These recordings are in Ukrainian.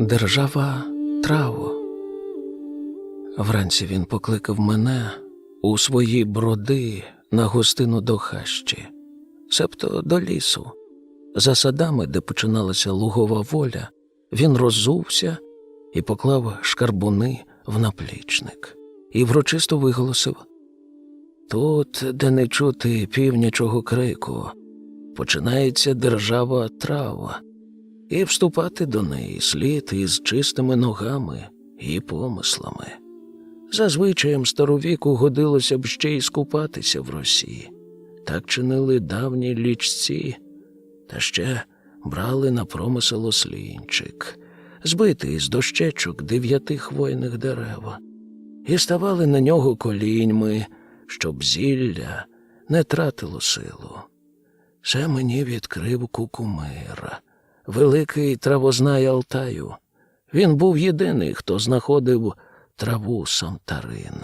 Держава траво. Вранці він покликав мене у свої броди на гостину до хащі, себто до лісу. За садами, де починалася лугова воля, він роззувся і поклав шкарбуни в наплічник і врочисто виголосив Тут, де не чути півнячого крику, починається держава трава, і вступати до неї слід із чистими ногами і помислами. За звичаєм старовіку годилося б ще й скупатися в росі. Так чинили давні лічці, та ще брали на промисел ослінчик, збитий з дощечок дев'яти хвойних дерев, і ставали на нього коліньми, щоб зілля не тратило силу. Це мені відкрив кукумир, великий травознай Алтаю. Він був єдиний, хто знаходив траву самтарин.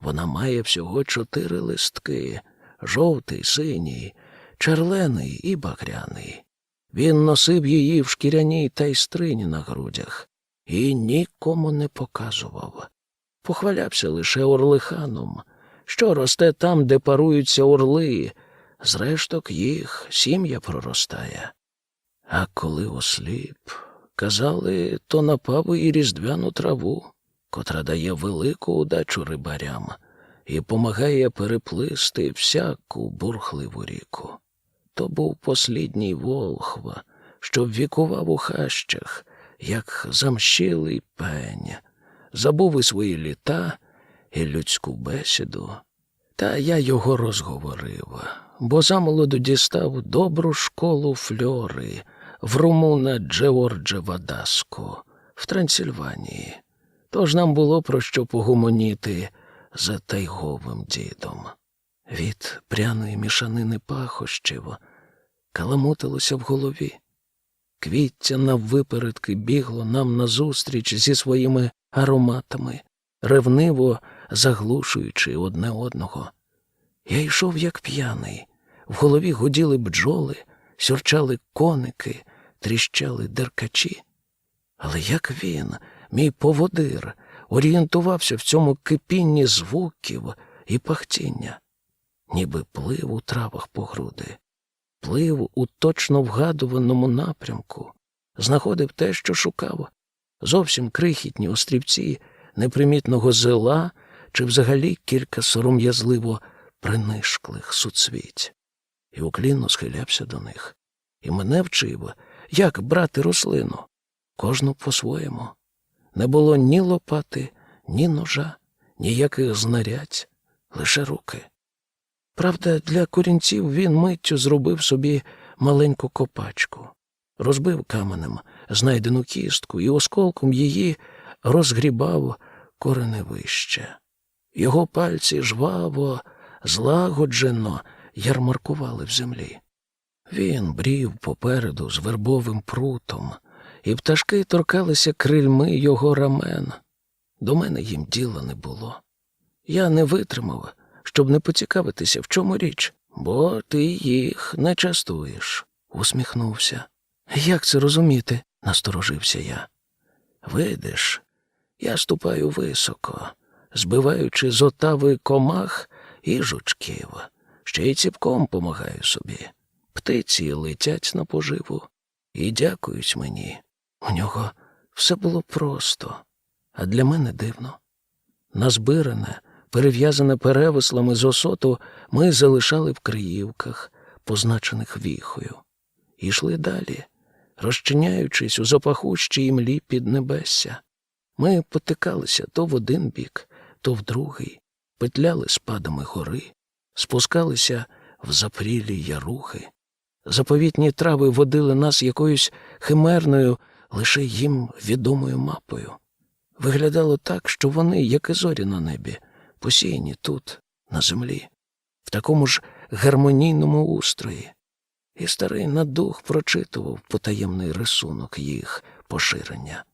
Вона має всього чотири листки жовтий, синій, черлений і багряний. Він носив її в шкіряній тайстрині на грудях і нікому не показував. Похвалявся лише орлиханом, що росте там, де паруються орли, з решток їх сім'я проростає. А коли осліп, казали, то напав і різдвяну траву, котра дає велику удачу рибарям і помагає переплисти всяку бурхливу ріку. То був послідній волхв, що ввікував у хащах, як замщилий пень, забув і свої літа, і людську бесіду. Та я його розговорив, бо замолоду дістав добру школу фльори в румуна Джеорджа Вадаску в Трансильванії. Тож нам було про що погомоніти за тайговим дідом. Від пряної мішанини пахощів каламутилося в голові. Квіття наввипередки бігло нам назустріч зі своїми ароматами, ревниво заглушуючи одне одного. Я йшов як п'яний, в голові гуділи бджоли, сюрчали коники, тріщали деркачі. Але як він, мій поводир, орієнтувався в цьому кипінні звуків і пахтіння, ніби плив у травах по груди, плив у точно вгадуваному напрямку, знаходив те, що шукав, зовсім крихітні острівці непримітного зела чи взагалі кілька сором'язливо принишклих суцвіть, і уклінно схилявся до них, і мене вчив, як брати рослину, кожну по-своєму. Не було ні лопати, ні ножа, ніяких знарядь, лише руки. Правда, для корінців він миттю зробив собі маленьку копачку, розбив каменем знайдену кістку і осколком її розгрібав кореневище. Його пальці жваво, злагоджено ярмаркували в землі. Він брів попереду з вербовим прутом, і пташки торкалися крильми його рамен. До мене їм діла не було. Я не витримав, щоб не поцікавитися, в чому річ, бо ти їх не частуєш, усміхнувся. Як це розуміти? насторожився я. Видиш, я ступаю високо, збиваючи з отави комах і жучків, ще й ціпком помагаю собі. Птиці летять на поживу і дякують мені. У нього все було просто, а для мене дивно. Назбиране, перев'язане перевеслами з осоту, ми залишали в Криївках, позначених віхою, і йшли далі, розчиняючись у запахущій імлі піднебесся. Ми потикалися то в один бік, то в другий, петляли спадами гори, спускалися в запрілі ярухи. Заповітні трави водили нас якоюсь химерною, лише їм відомою мапою. Виглядало так, що вони, як і зорі на небі, посіяні тут, на землі, в такому ж гармонійному устрої. І старий надух прочитував потаємний рисунок їх поширення,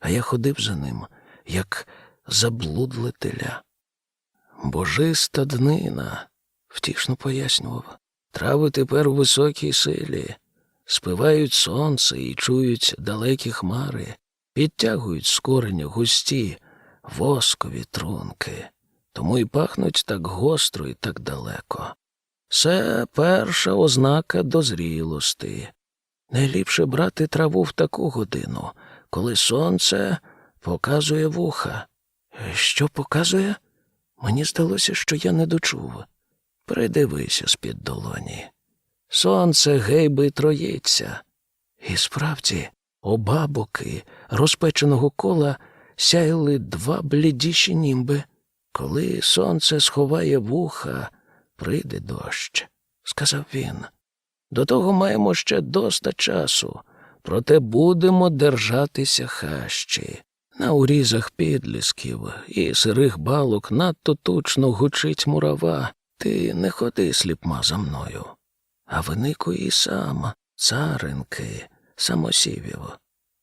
а я ходив за ним, як заблудле теля. Божиста днина, втішно пояснював, трави тепер у високій силі, спивають сонце і чують далекі хмари, підтягують з густі воскові трунки, тому й пахнуть так гостро і так далеко. Це перша ознака дозрілости. Найліпше брати траву в таку годину, коли сонце показує вуха. Що показує? Мені здалося, що я не дочув. Придивися з-під долоні. Сонце гейби троїться. І справді, оба боки розпеченого кола сяяли два блідіші німби. Коли сонце сховає вуха, прийде дощ, сказав він. До того маємо ще доста часу, проте будемо держатися хащі. На урізах підлісків і сирих балок надто тучно гучить мурава. Ти не ходи сліпма за мною. А винику і сам, царинки, самосівів.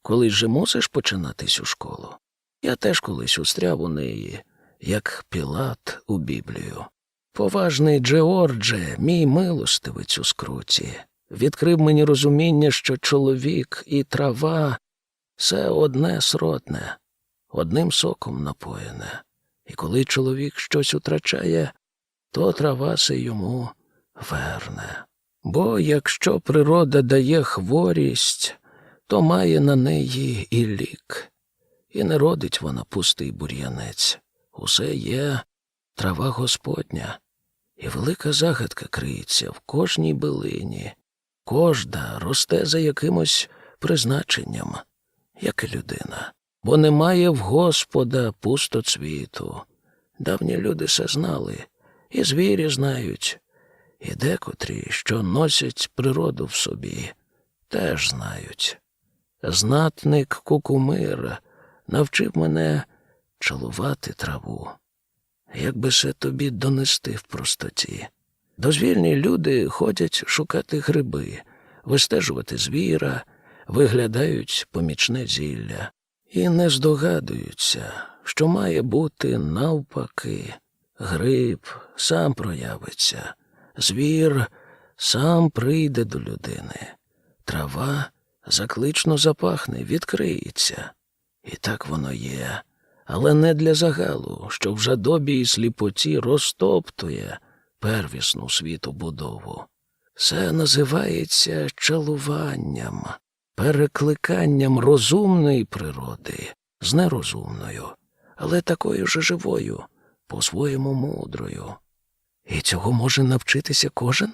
Колись же мусиш починатись у школу. Я теж колись устряв у неї, як Пілат у Біблію. Поважний Джеордже, мій милостивець у скруті, відкрив мені розуміння, що чоловік і трава це одне сродне, одним соком напоєне. І коли чоловік щось утрачає, то трава се йому верне. Бо якщо природа дає хворість, то має на неї і лік. І не родить вона пустий бур'янець. Усе є трава Господня, і велика загадка криється в кожній билині. Кожда росте за якимось призначенням, як і людина, бо немає в Господа пустоцвіту. Давні люди все знали, і звірі знають, і декотрі, що носять природу в собі, теж знають. Знатник Кукумир навчив мене чалувати траву. Як би се тобі донести в простоті? Дозвільні люди ходять шукати гриби, вистежувати звіра, виглядають помічне зілля і не здогадуються, що має бути навпаки. Гриб сам проявиться, звір сам прийде до людини, трава заклично запахне, відкриється. І так воно є, але не для загалу, що в жадобі і сліпоті розтоптує первісну світобудову. Це називається чалуванням, перекликанням розумної природи з нерозумною, але такою же живою, по-своєму мудрою. І цього може навчитися кожен?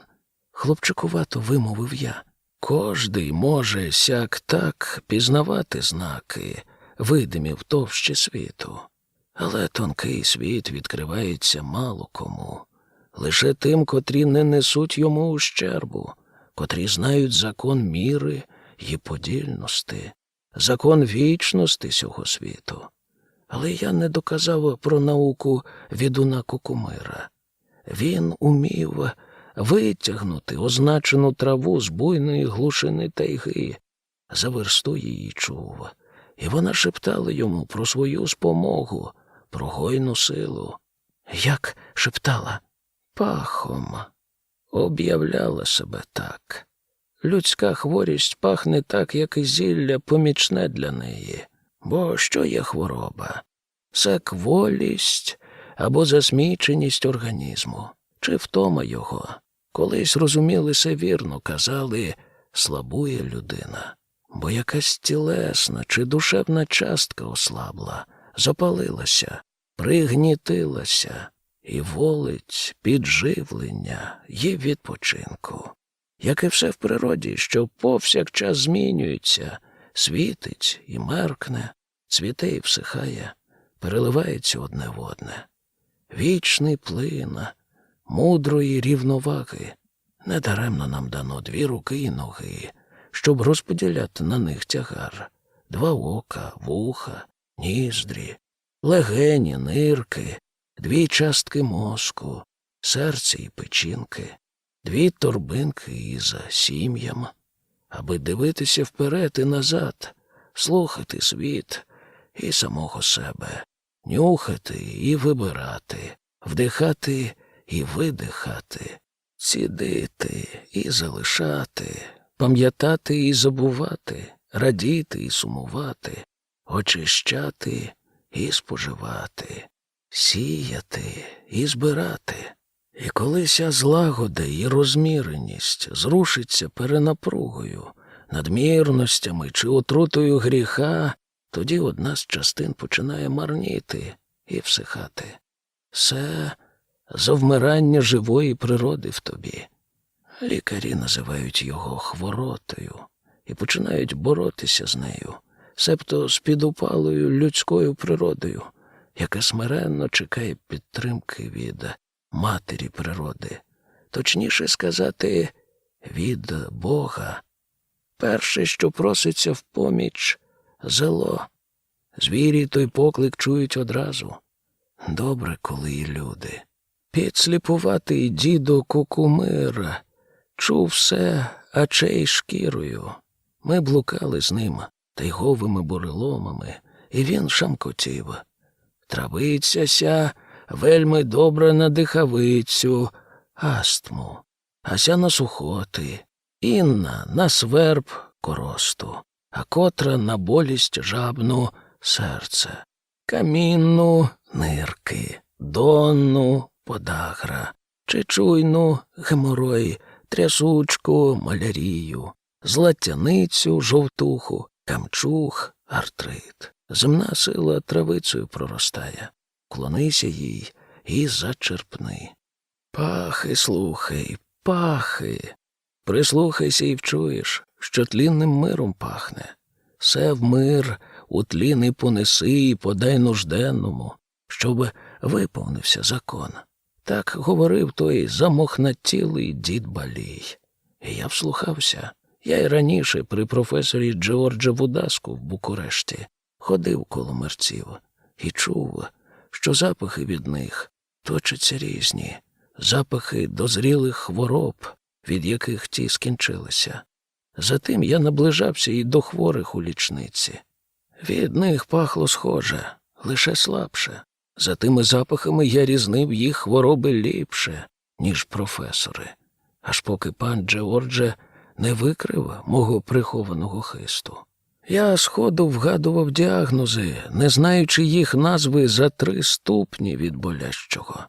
хлопчикувато вимовив я. Кожний може сяк так пізнавати знаки, видимі в товщі світу, але тонкий світ відкривається мало кому, лише тим, котрі не несуть йому ущербу, котрі знають закон міри і подільності, закон вічності цього світу. Але я не доказав про науку відуна Кукумира. Він умів витягнути означену траву з буйної глушини тайги, за версту її чув, і вона шептала йому про свою спомогу, про гойну силу. Як шептала? Пахом. Об'являла себе так. Людська хворість пахне так, як і зілля помічне для неї. Бо що є хвороба? Це кволість або засміченість організму, чи втома його. Колись розуміли це вірно, казали, слабує людина, бо якась тілесна чи душевна частка ослабла, запалилася, пригнітилася і волить підживлення і відпочинку. Як і все в природі, що повсякчас змінюється, світить і меркне, цвіте і всихає, переливається одне в одне. Вічний плин мудрої рівноваги. Недаремно нам дано дві руки і ноги, щоб розподіляти на них тягар, два ока, вуха, ніздрі, легені, нирки, дві частки мозку, серце і печінки, дві торбинки із сім'ям, аби дивитися вперед і назад, слухати світ і самого себе, нюхати і вибирати, вдихати і видихати, цідити і залишати, пам'ятати і забувати, радіти і сумувати, очищати і споживати, сіяти і збирати. І коли ся злагода і розміреність зрушиться перенапругою, надмірностями чи отрутою гріха, тоді одна з частин починає марніти і всихати. Це завмирання живої природи в тобі. Лікарі називають його хворотою і починають боротися з нею, себто з підупалою людською природою, яка смиренно чекає підтримки від матері природи, точніше сказати, від Бога. Перше, що проситься в поміч зело. Звірі той поклик чують одразу. Добре, коли і люди. Підсліпуватий дідо Кукумир чув все, ачей шкірою. Ми блукали з ним тайговими буреломами, і він шамкотів. Травиця ся вельми добре на дихавицю, астму, ася на сухоти, інна на сверб коросту, а котра на болість жабну серце, камінну нирки, донну подагра, чечуйну геморой, трясучку, малярію, златяницю, жовтуху, камчух, артрит. Земна сила травицею проростає. Клонися їй і зачерпни. Пахи, слухай, пахи. Прислухайся і вчуєш, що тлінним миром пахне. Се в мир у тлін і понеси і подай нужденному, щоб виповнився закон. Так говорив той замохнатілий дід Балій. І я вслухався. Я й раніше при професорі Джорджа Вудаску в Букурешті ходив коло мерців і чув, що запахи від них точаться різні, запахи дозрілих хвороб, від яких ті скінчилися. Затим я наближався і до хворих у лічниці. Від них пахло схоже, лише слабше. За тими запахами я різнив їх хвороби ліпше, ніж професори, аж поки пан Джеордже не викрив мого прихованого хисту. Я сходу вгадував діагнози, не знаючи їх назви за три ступні від болящого,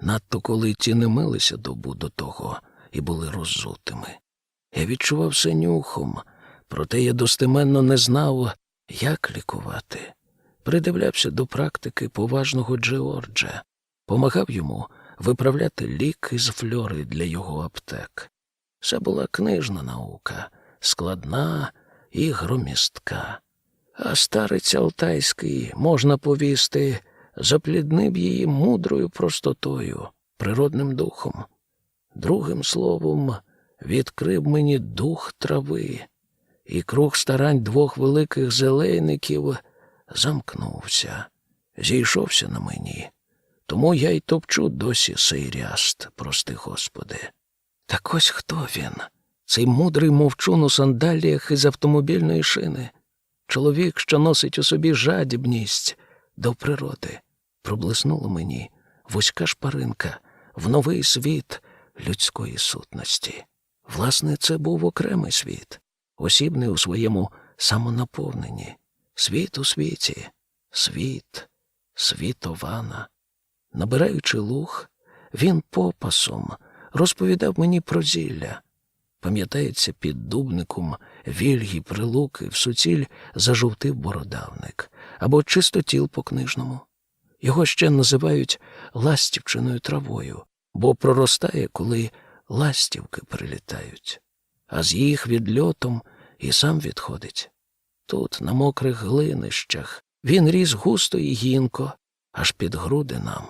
надто коли ті не милися добу до того і були роззутими. Я відчував все нюхом, проте я достеменно не знав, як лікувати. Придивлявся до практики поважного Джеорджа, помагав йому виправляти ліки з фльори для його аптек. Це була книжна наука, складна і громістка. А старець Алтайський, можна повісти, запліднив її мудрою простотою, природним духом. Другим словом, відкрив мені дух трави, і круг старань двох великих зелейників замкнувся, зійшовся на мені. Тому я й топчу досі сей ряст, прости Господи. Так ось хто він? Цей мудрий мовчун у сандаліях із автомобільної шини. Чоловік, що носить у собі жадібність до природи, проблиснула мені вузька шпаринка в новий світ людської сутності. Власне, це був окремий світ, осібний у своєму самонаповненні. Світ у світі, світ, світована. Набираючи луг, він попасом розповідав мені про зілля. Пам'ятається, під дубником вільгі прилуки в суціль зажовтив бородавник або чистотіл по книжному. Його ще називають ластівчиною травою, бо проростає, коли ластівки прилітають, а з їх відльотом і сам відходить. Тут, на мокрих глинищах, він ріс густо і гінко, аж під груди нам.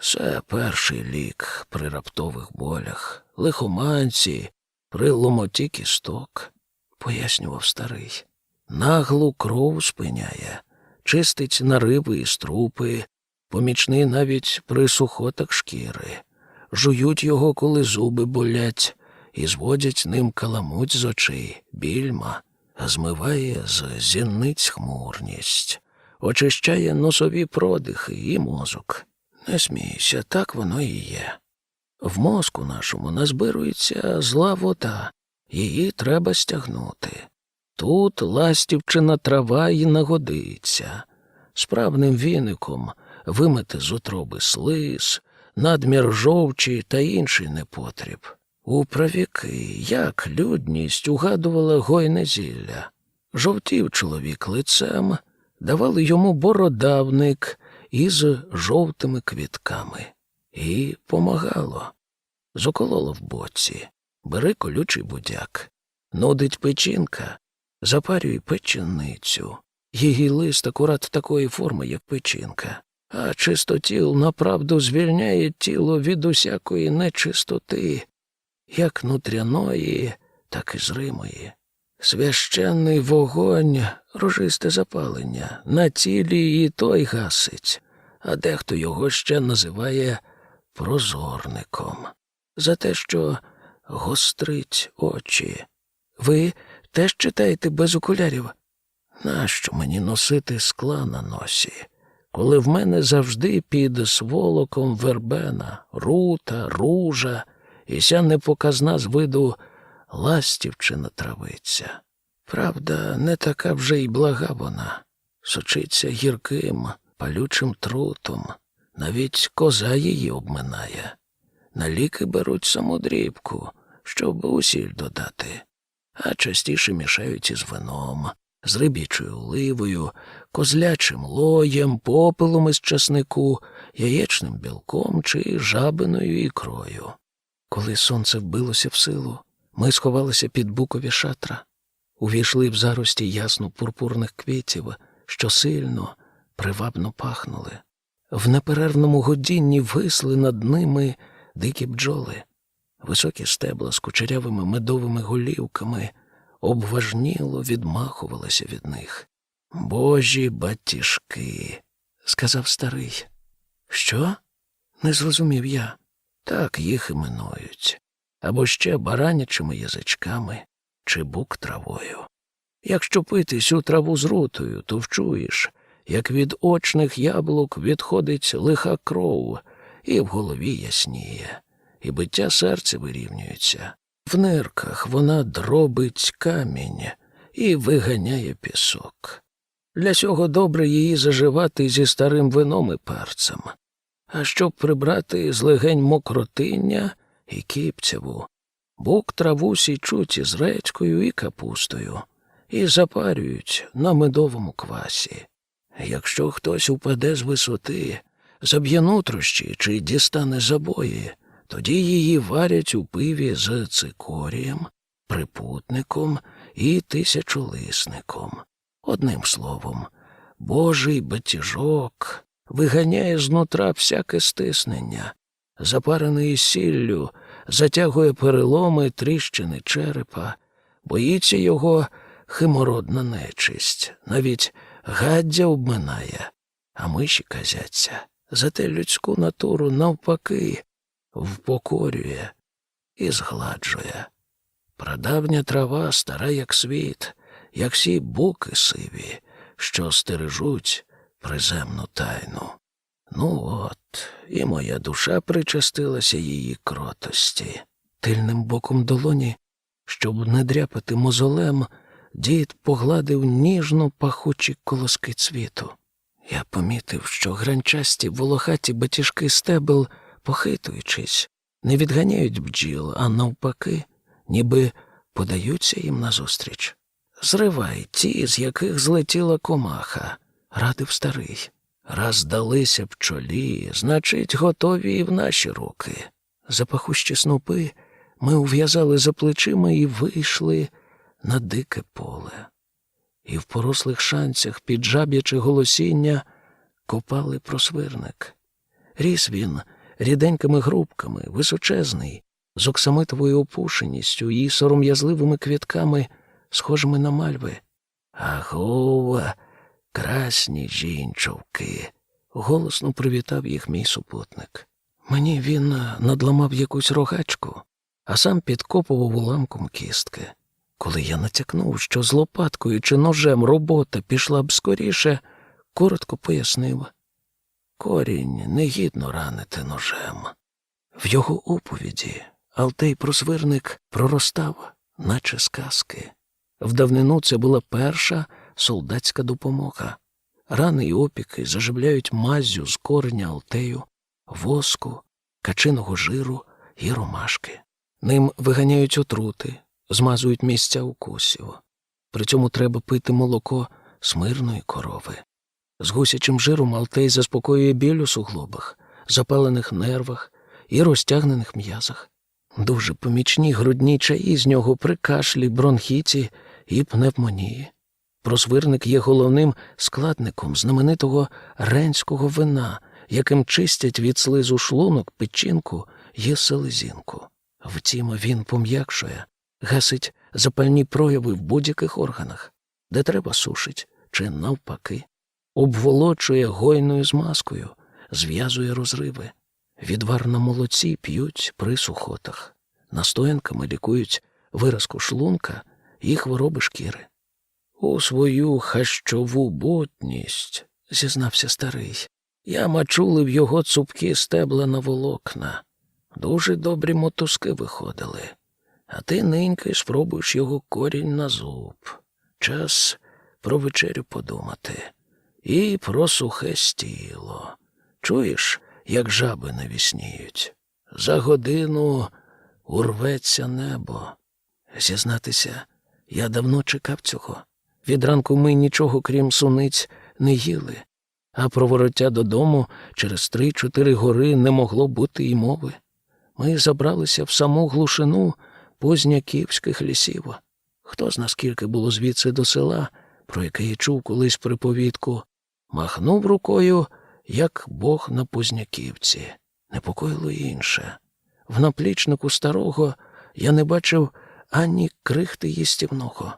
Це перший лік при раптових болях, лихоманці, при ломоті кісток, пояснював старий. Наглу кров спиняє, чистить нариби і струпи, помічний навіть при сухотах шкіри, жують його, коли зуби болять, і зводять ним каламуть з очей, більма, змиває з зіниць хмурність, очищає носові продихи і мозок. Не смійся, так воно і є. В мозку нашому назбирується зла вода, її треба стягнути. Тут ластівчина трава й нагодиться. Справним віником вимити з утроби слиз, надмір жовчі та інший непотріб. У правіки, як людність угадувала гойне зілля. Жовтів чоловік лицем, давали йому бородавник із жовтими квітками. І помагало. Закололо в боці. Бери колючий будяк. Нудить печінка, запарюй печеницю. Її лист акурат такої форми, як печінка. А чистотіл направду звільняє тіло від усякої нечистоти, як нутряної, так і зримої. Священний вогонь, рожисте запалення, на тілі і той гасить, а дехто його ще називає прозорником, за те, що гострить очі. Ви теж читаєте без окулярів? Нащо мені носити скла на носі, коли в мене завжди під сволоком вербена, рута, ружа і ся непоказна з виду ластівчина травиця. Правда, не така вже й блага вона, сочиться гірким, палючим трутом, навіть коза її обминає. На ліки беруть самодрібку, щоб усіль додати, а частіше мішають із вином, з рибічою оливою, козлячим лоєм, попелом із часнику, яєчним білком чи жабиною ікрою. Коли сонце вбилося в силу, ми сховалися під букові шатра, увійшли в зарості ясно пурпурних квітів, що сильно, привабно пахнули. В неперервному годінні висли над ними дикі бджоли, високі стебла з кучерявими медовими голівками обважніло відмахувалися від них. Божі батіжки, сказав старий. Що? Не зрозумів я. Так їх іменують. Або ще баранячими язичками чи бук травою. Якщо пити сю траву з рутою, то вчуєш, як від очних яблук відходить лиха кров, і в голові ясніє, і биття серця вирівнюється. В нирках вона дробить камінь і виганяє пісок. Для цього добре її заживати зі старим вином і перцем. А щоб прибрати з легень мокротиння і кіпцяву, бук траву січуть із редькою і капустою і запарюють на медовому квасі. Якщо хтось упаде з висоти, заб'є нутрощі чи дістане забої, тоді її варять у пиві з цикорієм, припутником і тисячолисником. Одним словом, божий батіжок виганяє знутра всяке стиснення, запарений сіллю, затягує переломи тріщини черепа, боїться його химородна нечисть, навіть гаддя обминає, а миші казяться. Зате людську натуру навпаки впокорює і згладжує. Прадавня трава стара, як світ, як всі буки сиві, що стережуть приземну тайну. Ну от, і моя душа причастилася її кротості. Тильним боком долоні, щоб не дряпати мозолем, дід погладив ніжно пахучі колоски цвіту. Я помітив, що гранчасті волохаті батіжки стебел, похитуючись, не відганяють бджіл, а навпаки, ніби подаються їм назустріч. Зривай ті, з яких злетіла комаха, радив старий. Раз далися пчолі, значить, готові і в наші руки. Запахущі снопи ми ув'язали за плечима і вийшли на дике поле. І в порослих шанцях під жаб'яче голосіння копали просвирник. Ріс він ріденькими грубками, височезний, з оксамитовою опушеністю і сором'язливими квітками, схожими на мальви. Агова, красні жінчовки, голосно привітав їх мій супутник. Мені він надламав якусь рогачку, а сам підкопував уламком кістки. Коли я натякнув, що з лопаткою чи ножем робота пішла б скоріше, коротко пояснив. Корінь негідно ранити ножем. В його оповіді Алтей просвирник проростав, наче сказки. В давнину це була перша солдатська допомога. Рани й опіки заживляють маззю з кореня алтею, воску, качиного жиру і ромашки. Ним виганяють отрути, змазують місця укусів. При цьому треба пити молоко смирної корови. З гусячим жиром алтей заспокоює біль у суглобах, запалених нервах і розтягнених м'язах. Дуже помічні грудні чаї з нього при кашлі, бронхіті і пневмонії. Просвирник є головним складником знаменитого ренського вина, яким чистять від слизу шлунок, печінку і селезінку. Втім, він пом'якшує, гасить запальні прояви в будь-яких органах, де треба сушить, чи навпаки, обволочує гойною змазкою, зв'язує розриви. Відвар на молоці п'ють при сухотах, настоянками лікують виразку шлунка і хвороби шкіри. У свою хащову ботність, зізнався старий, я мачулив його цупкі стебла на волокна. Дуже добрі мотузки виходили. А ти ниньки спробуєш його корінь на зуб. Час про вечерю подумати. І про сухе стіло. Чуєш, як жаби навісніють? За годину урветься небо. Зізнатися, я давно чекав цього. Від ранку ми нічого, крім суниць, не їли, а про вороття додому через три-чотири гори не могло бути й мови. Ми забралися в саму глушину позняківських лісів. Хто зна скільки було звідси до села, про яке я чув колись приповідку, махнув рукою, як Бог на Позняківці. Непокоїло інше. В наплічнику старого я не бачив ані крихти їстівного,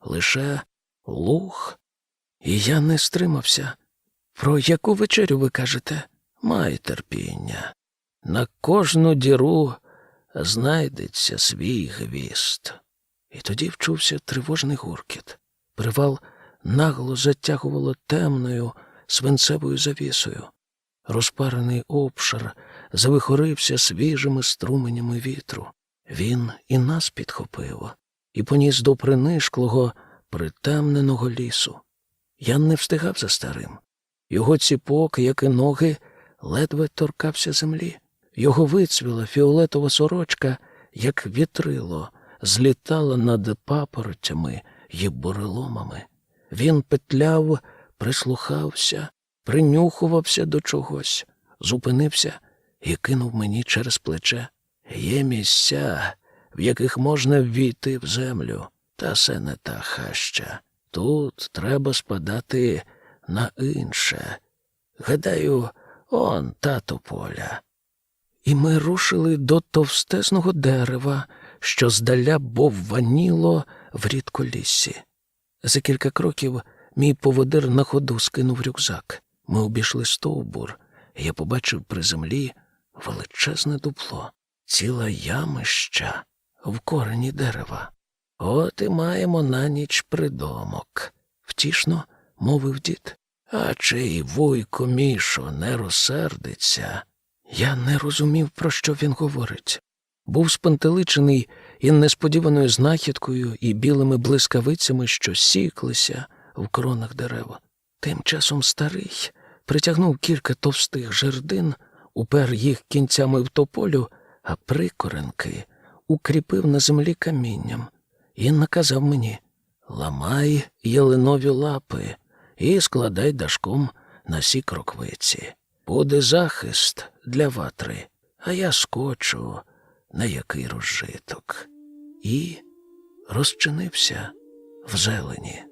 лише луг. І я не стримався. Про яку вечерю ви кажете? Май терпіння. На кожну діру знайдеться свій гвіст. І тоді вчувся тривожний гуркіт. Привал нагло затягувало темною свинцевою завісою. Розпарений обшар завихорився свіжими струменями вітру. Він і нас підхопив, і поніс до принишклого, притемненого лісу. Я не встигав за старим. Його ціпок, як і ноги, ледве торкався землі. Його вицвіла фіолетова сорочка, як вітрило, злітала над папоротями й буреломами. Він петляв, прислухався, принюхувався до чогось, зупинився і кинув мені через плече. Є місця, в яких можна ввійти в землю, та це не та хаща. Тут треба спадати на інше. Гадаю, он тато поля. І ми рушили до товстезного дерева, що здаля бовваніло в рідколіссі. За кілька кроків мій поводир на ходу скинув рюкзак. Ми обійшли стовбур, і я побачив при землі величезне дупло, ціла ямища в корені дерева. От і маємо на ніч придомок. Втішно мовив дід. А чий вуйко Мішо не розсердиться. Я не розумів, про що він говорить. Був спантеличений і несподіваною знахідкою, і білими блискавицями, що сіклися в кронах дерева. Тим часом старий притягнув кілька товстих жердин, упер їх кінцями в тополю, а прикоренки укріпив на землі камінням і наказав мені ламай ялинові лапи і складай дашком на сі кроквиці. Буде захист для ватри, а я скочу на який розжиток. І розчинився в зелені.